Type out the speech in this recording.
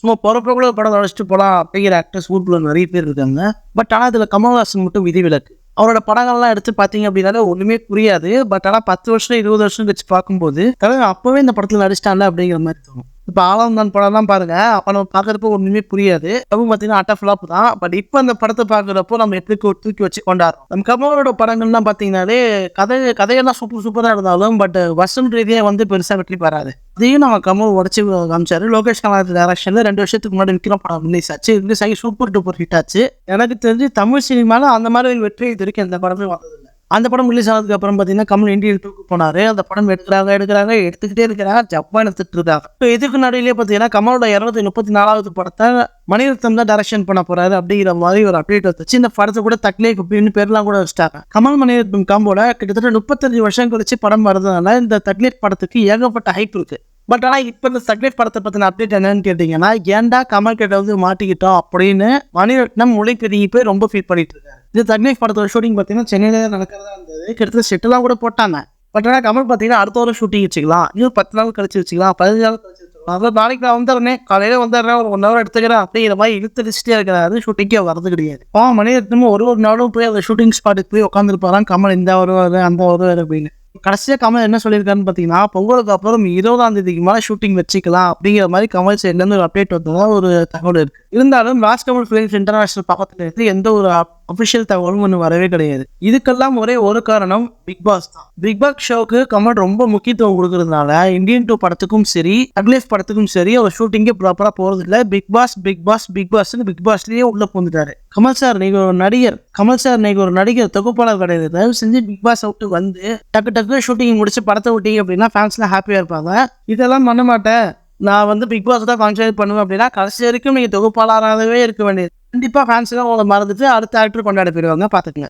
சும்மா பிறப்பக்குள்ள படம் அழைச்சிட்டு போகலாம் அப்படிங்கிற ஆக்டர்ஸ் ஊருக்குள்ள நிறைய பேர் இருக்காங்க. பட் ஆனால் இதில் கமல்ஹாசன் மட்டும் விதிவிலக்கு அவரோட படங்கள்லாம் எடுத்து பார்த்தீங்க அப்படின்னாலே ஒன்றுமே புரியாது. பட் ஆனால் பத்து வருஷம் இருபது வருஷம் கழிச்சு பார்க்கும்போது கலைஞர் அப்போவே இந்த படத்தில் நடிச்சிட்டாங்க அப்படிங்கிற மாதிரி தோணும். இப்போ ஆலந்தான் படம்லாம் பாருங்க. அப்போ நம்ம பார்க்குறப்போ ஒன்றுமே புரியாது. அதுவும் பார்த்தீங்கன்னா அட்ட ஃப்ளாப் தான். பட் இப்போ அந்த படத்தை பார்க்குறப்போ நம்ம எப்படி தூக்கி வச்சு கொண்டாடுறோம்? நம்ம கமலோட படங்கள்லாம் பார்த்தீங்கன்னாலே கதை கதையெல்லாம் சூப்பர் சூப்பராக இருந்தாலும் பட் வசன் ரீதியாக வந்து பெருசாக வெற்றி பெறாது. அதையும் நம்ம கமல் உடச்சி காமிச்சாரு. லோகேஷ் கமல் டேரக்ஷனில் ரெண்டு வருஷத்துக்கு முன்னாடி விக்ரம் படம் ரிலீஸ் ஆச்சு. ரிலீஸ் ஆகி சூப்பர் டூப்பர் ஹிட் ஆச்சு. எனக்கு தெரிஞ்சு தமிழ் சினிமாவில் அந்த மாதிரி வெற்றி இது வரைக்கும் எந்த படமே வந்ததில்லை. அந்த படம் ரிலீஸ் ஆனதுக்கு அப்புறம் பார்த்தீங்கன்னா கமல் இந்தியன் டூக்கு போனாரு. அந்த படம் எடுக்கிறாங்க எடுக்கிறாங்க எடுத்துக்கிட்டே இருக்கிறாங்க. ஜப்பான் எடுத்துட்டு இருக்காங்க. இப்போ இதுக்கு நடுவிலே பார்த்தீங்கன்னா கமலோட இரநூத்தி முப்பத்தி நாலாவது படத்தை மணிரத்னம் தான் டைரக்ஷன் பண்ண போறாரு அப்படிங்கிற மாதிரி ஒரு அப்டேட் வந்துச்சு. இந்த படத்தை கூட தக்லே குப்பின்னு பேர்லாம் கூட வச்சுட்டாங்க. கமல் மணிரத்னம் காம்போட கிட்டத்தட்ட முப்பத்தஞ்சு வருஷம் கழிச்சு படம் வரதுனால இந்த தக்லேட் படத்துக்கு ஏகப்பட்ட ஹைப் இருக்கு. பட் ஆனால் இப்போ இந்த சக்லேட் படத்தை பற்றின அப்டேட் என்னன்னு கேட்டிங்கன்னா ஏன்டா கமல் கிட்ட வந்து மாட்டிக்கிட்டோம் அப்படின்னு மணிரத்னம் மொழி பெருகி போய் ரொம்ப ஃபீல் பண்ணிட்டு இருக்காரு. இந்த தக்லேட் படத்தோட ஷூட்டிங் பார்த்தீங்கன்னா சென்னையில நடக்கிறதா இருந்தது. கிட்டத்தட்ட செட்டெல்லாம் கூட போட்டாங்க. பட் ஆனால் கமல் பார்த்தீங்கன்னா அடுத்த வாரம் ஷூட்டிங் வச்சுக்கலாம். இன்னும் பத்து நாள் கழிச்சு வச்சுக்கலாம். பதினஞ்சு நாள் கழிச்சு வச்சுக்கலாம். அதாவது நாளைக்கு நான் வந்துடுறேன் காலையில் வந்துடுறேன் ஒரு ஒன் ஹவர் எடுத்துக்கிறேன் அப்படிங்கிற மாதிரி இழுத்தடிச்சிட்டே இருக்கிறாரு. ஷூட்டிங்கே வரது கிடையாது. பா மணிரத்னமும் ஒரு ஒரு நாளும் போய் அந்த ஷூட்டிங் ஸ்பாட்டுக்கு போய் உட்காந்துருப்பாராம் கமல் இந்த வருவாரு அந்த வருவாரு அப்படின்னு. கடைசியாக கமல் என்ன சொல்லியிருக்காருன்னு பார்த்தீங்கன்னா பொங்கலுக்கு அப்புறம் இருபதாம் தேதிக்கு மேலே ஷூட்டிங் வச்சுக்கலாம். அப்படிங்கிற மாதிரி கமல் சைட்லேருந்து ஒரு அப்டேட் வந்ததாக ஒரு தகவல் இருக்குது இருந்தாலும் ராஜ்கமல் ஃபிலிம்ஸ் இன்டர்நேஷனல் பக்கத்தில் இருந்து எந்த ஒரு அஃபிஷியல் தகவலும் ஒன்று வரவே கிடையாது. இதுக்கெல்லாம் ஒரே ஒரு காரணம் பிக் பாஸ் தான். பிக் பாஸ் ஷோக்கு கமல் ரொம்ப முக்கியத்துவம் கொடுக்கறதுனால இந்தியன் டூ படத்துக்கும் சரி அக்லேஃப் படத்துக்கும் சரி அவர் ஷூட்டிங்கே ப்ராப்பராக போகிறது இல்லை. Big Boss Big Boss Big பாஸ்னு Big பாஸ்லேயே உள்ள போந்துட்டாரு கமல் சார் நீங்க ஒரு நடிகர் கமல் சார் நீங்க ஒரு நடிகர் தொகுப்பாளர் கிடையாது. தயவு செஞ்சு பிக் பாஸ் அவுட்டு வந்து டக்கு டக்கு ஷூட்டிங் முடிச்சு படத்தை விட்டீங்க அப்படின்னா ஃபேன்ஸ்லாம் ஹாப்பியாக இருப்பாங்க. இதெல்லாம் பண்ண மாட்டேன். நான் வந்து பிக் பாஸ் தான் கான்சன்ட்ரேட் பண்ணுவேன் அப்படின்னா கடைசி வரைக்கும் நீங்கள் தொகுப்பாளராகவே இருக்க வேண்டியது. கண்டிப்பாக ஃபேன்ஸ்லாம் உங்களை மறந்துட்டு அடுத்த ஆக்டர் கொண்டாட போயிடுவாங்க பார்த்துக்குங்க